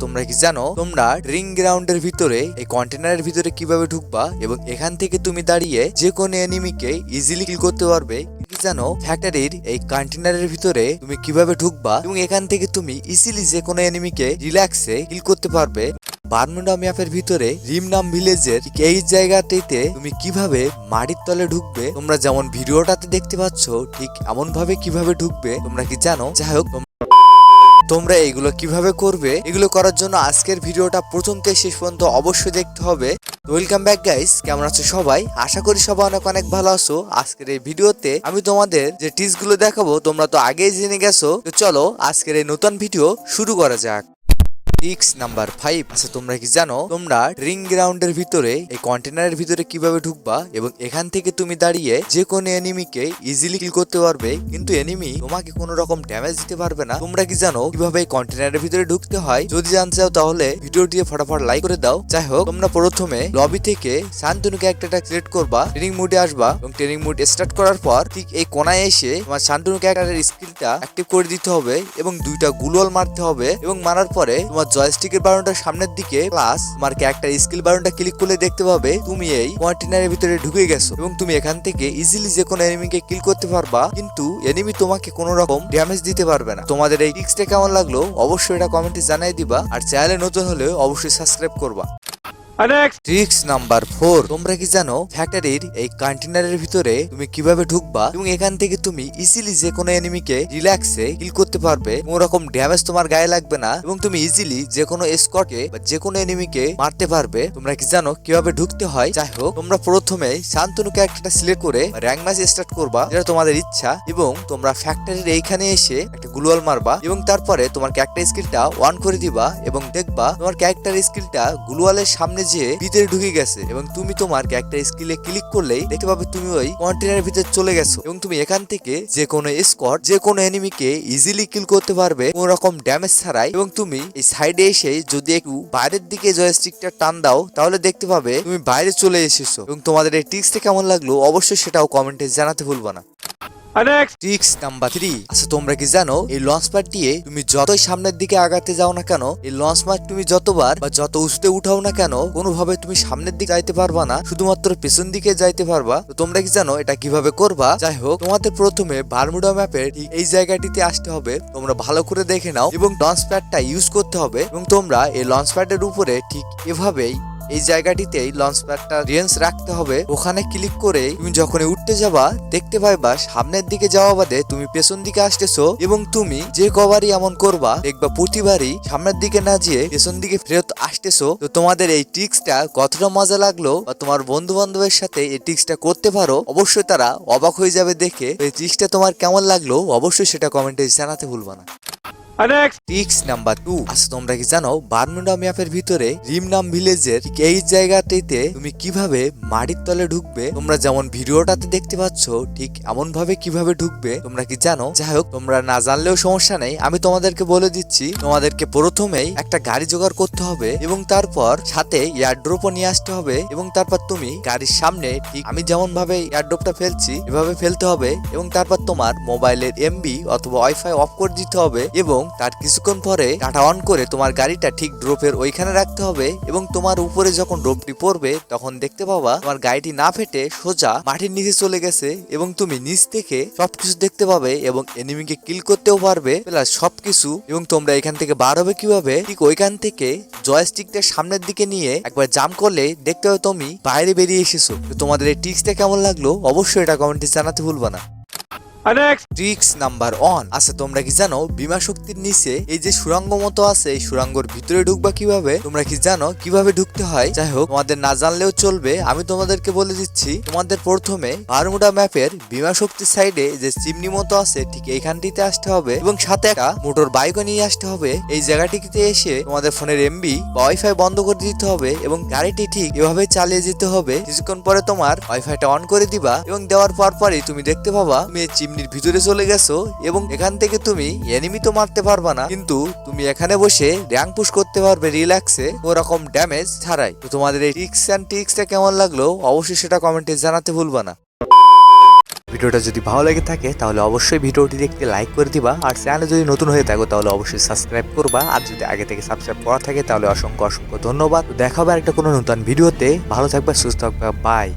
তোমরা কি জানো? তোমরা রিং গ্রাউন্ডের ভিতরে, এই কন্টেনারের ভিতরে কীভাবে ঢুকবা এবং এখান থেকে তুমি দাঁড়িয়ে যে কোনো এনিমিকে ইজিলি কিল করতে পারবে। জানো? ফ্যাক্টরির এই কন্টেনারের ভিতরে তুমি কীভাবে ঢুকবা এবং এখান থেকে তুমি ইজিলি যে কোনো এনিমিকে রিল্যাক্সে কিল করতে পারবে। বারমুন্ডা ম্যাপের ভিতরে রিমনাম ভিলেজের এই জায়গাটিতে তুমি কীভাবে মাটির তলে ঢুকবে, তোমরা যেমন ভিডিওটাতে দেখতে পাচ্ছ, ঠিক এমন ভাবে কীভাবে ঢুকবে, তোমরা কি জানো? যাই হোক তোমরা এগুলো কীভাবে করবে? এগুলো করার জন্য আজকের ভিডিওটা প্রথম থেকে শেষ পর্যন্ত অবশ্যই দেখতে হবে। ওয়েলকাম ব্যাক গাইস কেমন আছো সবাই? আশা করি সবাই অনেক অনেক ভালো আছো। আজকের এই ভিডিওতে আমি তোমাদের যে টিপসগুলো দেখাবো, তোমরা তো আগেই জেনে গেছো। তো চলো আজকের এই নতুন ভিডিও শুরু করা যাক। টিক্স নাম্বার ফাইভ আচ্ছা তোমরা কি জানো? তোমরা রিং গ্রাউন্ডের ভিতরে, এই কন্টেনারের ভিতরে কীভাবে ঢুকবা এবং এখান থেকে তুমি দাঁড়িয়ে যে কোনো এনিমিকে ইজিলি কিল করতে পারবে। কিন্তু এনিমি তোমাকে কোনো রকম ড্যামেজ দিতে পারবে না। তোমরা কি জানো কীভাবে এই কন্টেনারের ভিতরে ঢুকতে হয়? যদি জানতে চাও তাহলে ভিডিওটি ফটাফট লাইক করে দাও। যাই হোক, তোমরা প্রথমে লবি থেকে শান্তনুকে একটা সিলেক্ট করবা। ট্রেনিং মুডে আসবা এবং ট্রেনিং মুড স্টার্ট করার পর ঠিক এই কোনায় এসে তোমার শান্তনুকে একটা স্কিলটা অ্যাক্টিভ করে দিতে হবে এবং দুইটা গুলোল মারতে হবে এবং মারার পরে তোমার জয়স্টিকের বারোটা সামনের দিকে প্লাস তোমার একটা স্কিল বারোটা ক্লিক করলে দেখতে পাবে তুমি এই কন্টেনারের ভিতরে ঢুকে গেছো এবং তুমি এখান থেকে ইজিলি যে কোনো এনিমিকে কিল করতে পারবা, কিন্তু এনিমি তোমাকে কোনো রকম ড্যামেজ দিতে পারবে না। তোমাদের এই টিক্সটা কেমন লাগল? অবশ্যই এটা কমেন্টে জানাই দিবা। আর চ্যানেলে নতুন হলে অবশ্যই সাবস্ক্রাইব করবা। ট্রিক্স নাম্বার ফোর তোমরা কি জানো ফ্যাক্টরির এই কন্টেনারের ভিতরে তুমি কীভাবে ঢুকবা এবং এখান থেকে তুমি ইজিলি যে কোনো এনিমিকে রিল্যাক্সে কিল করতে পারবে। কোনো রকম ড্যামেজ তোমার গায়ে লাগবে না এবং তুমি ইজিলি যে কোনো স্কটে বা যে কোনো এনিমিকে মারতে পারবে। তোমরা কি জানো, কীভাবে ঢুকতে হয়? যাই হোক তোমরা প্রথমে শান্তনু ক্যারেক্টারটা সিলেক্ট করে র্যাঙ্ক ম্যাচ স্টার্ট করবা, যেটা তোমাদের ইচ্ছা এবং তোমরা ফ্যাক্টরির এইখানে এসে একটা গ্লুয়াল মারবা এবং তারপরে তোমার ক্যারেক্টার স্কিলটা অন করে দিবা এবং দেখবা তোমার ক্যারেক্টার স্কিলটা গ্লুয়ালের সামনে যে ভিতরে ঢুকে গেছে এবং তুমি তোমার ক্যারেক্টার স্কিলে ক্লিক করলেই দেখতে পাবে তুমি ওই কন্টেনারের ভিতরে চলে গেছো এবং তুমি এখান থেকে যে কোনো স্কট যে কোনো এনিমিকে ইজিলি কিল করতে পারবে, কোন রকম ড্যামেজ ছাড়াই এবং তুমি এই সাইডে এসে যদি একটু বাইরের দিকে জয়স্টিকটা টান দাও, তাহলে দেখতে পাবে তুমি বাইরে চলে এসেছ এবং তোমাদের এই টিক্সটা কেমন লাগল অবশ্যই সেটাও কমেন্টে জানাতে ভুলবা না। ট্রিক্স নাম্বার থ্রি আচ্ছা তোমরা কি জানো, এই লঞ্চ প্যাড দিয়ে তুমি যতই সামনের দিকে আগাতে যাও না কেন, এই লঞ্চ প্যাড তুমি যতবার বা যত উঁচুতে উঠাও না কেন, কোনোভাবে তুমি সামনের দিকে যাইতে পারবা না, শুধুমাত্র পেছন দিকে যাইতে পারবা। তো তোমরা কি জানো, এটা কীভাবে করবা? যাই হোক, তোমাদের প্রথমে বারমুডা ম্যাপের এই জায়গাটিতে আসতে হবে। তোমরা ভালো করে দেখে নাও এবং লঞ্চ প্যাডটা ইউজ করতে হবে এবং তোমরা এই লঞ্চ প্যাডের উপরে ঠিক এভাবেই এই জায়গাটিতেই লঞ্চ প্যাডটা রেঞ্জ রাখতে হবে। ওখানে ক্লিক করে তুমি যখন উঠতে যাবা, দেখতে পাইবা সামনের দিকে যাওয়া বাদে তুমি পেছন দিকে আসতেছো এবং তুমি যে কবারই এমন করবা, দেখবা প্রতিবারই সামনের দিকে না যেয়ে পেছন দিকে ফেরত আসতেছো। তো তোমাদের এই ট্রিক্সটা কতটা মজা লাগল বা তোমার বন্ধু বান্ধবের সাথে এই ট্রিক্সটা করতে পারো, অবশ্যই তারা অবাক হয়ে যাবে দেখে। এই ট্রিক্সটা তোমার কেমন লাগল, অবশ্যই সেটা কমেন্টে জানাতে ভুলবা না। টিক্স নাম্বার টু আচ্ছা তোমরা কি জানো বারমুন্ডা ম্যাপের ভিতরে রিমনাম ভিলেজের এই জায়গাটিতে তুমি কীভাবে মাটির তলে ঢুকবে? তোমরা যেমন ভিডিওটাতে দেখতে পাচ্ছ, ঠিক এমন ভাবে কীভাবে ঢুকবে, তোমরা কি জানো? যাই হোক, তোমরা না জানলেও সমস্যা নেই। আমি তোমাদেরকে বলে দিচ্ছি, তোমাদেরকে প্রথমেই একটা গাড়ি জোগাড় করতে হবে এবং তারপর সাথে এয়ারড্রপও নিয়ে আসতে হবে এবং তারপর তুমি গাড়ির সামনে, ঠিক আমি যেমন ভাবে এয়ারড্রপটা ফেলছি, এভাবে ফেলতে হবে এবং তারপর তোমার মোবাইলের এমবি অথবা ওয়াইফাই অফ করে দিতে হবে এবং তার কিছুক্ষণ পরে ডাটা অন করে তোমার গাড়িটা ঠিক ড্রপের ওইখানে রাখতে হবে এবং তোমার উপরে যখন ড্রপটি পড়বে, তখন দেখতে পাবা তোমার গাড়িটি না ফেটে সোজা মাটির নিচে চলে গেছে এবং তুমি নিচ থেকে সবকিছু দেখতে পাবে এবং এনিমিকে কিল করতেও পারবে প্লাস সবকিছু এবং তোমরা এখান থেকে বার হবে কীভাবে? ঠিক ওইখান থেকে জয়স্টিকটা সামনের দিকে নিয়ে একবার জাম করলে দেখতে হবে তুমি বাইরে বেরিয়ে এসেছ। তোমাদের এই টিক্সটা কেমন লাগল? অবশ্যই এটা কমেন্টে জানাতে ভুলবা না। আচ্ছা তোমরা কি জানো, বিমা শক্তির নিচে এই যে মতো আছে, এই ভিতরে ঢুকবা কীভাবে? তোমরা কি জানো কীভাবে ঢুকতে হয়? যাই হোক, তোমাদের না জানলেও চলবে। আমি তোমাদেরকে বলে দিচ্ছি, তোমাদের প্রথমে বারমুডা ম্যাপের বিমা শক্তির সাইডে যে চিমনি মতো আছে, ঠিক এইখানটিতে আসতে হবে এবং সাথে একটা মোটর বাইকও নিয়ে আসতে হবে। এই জায়গাটিতে এসে তোমাদের ফোনের এমবি বা ওয়াইফাই বন্ধ করে দিতে হবে এবং গাড়িটি ঠিক এভাবে চালিয়ে যেতে হবে। কিছুক্ষণ পরে তোমার ওয়াইফাইটা অন করে দিবা এবং দেওয়ার পর পরে তুমি দেখতে পাবা, তুমি এই চিমনির ভিতরে চলে গেছো এবং এখান থেকে তুমি এনিমি তো মারতে পারবা না, কিন্তু তুমি এখানে বসে র্যাঙ্ক পুশ করতে পারবে রিল্যাক্সে ওরকম ড্যামেজ ছাড়াই। তো তোমাদের এই টিক্স অ্যান্ড টিক্সটা কেমন লাগল অবশ্যই সেটা কমেন্টে জানাতে ভুলবা না। ভিডিওটা যদি ভালো লেগে থাকে, তাহলে অবশ্যই ভিডিওটি দেখতে লাইক করে দিবা, আর চ্যানেলে যদি নতুন হয়ে থাকো, তাহলে অবশ্যই সাবস্ক্রাইব করবা, আর যদি আগে থেকে সাবস্ক্রাইব করা থাকে, তাহলে অসংখ্য অসংখ্য ধন্যবাদ। দেখা হবে একটা কোনো নতুন ভিডিওতে। ভালো থাকবে, সুস্থ থাকবে বাই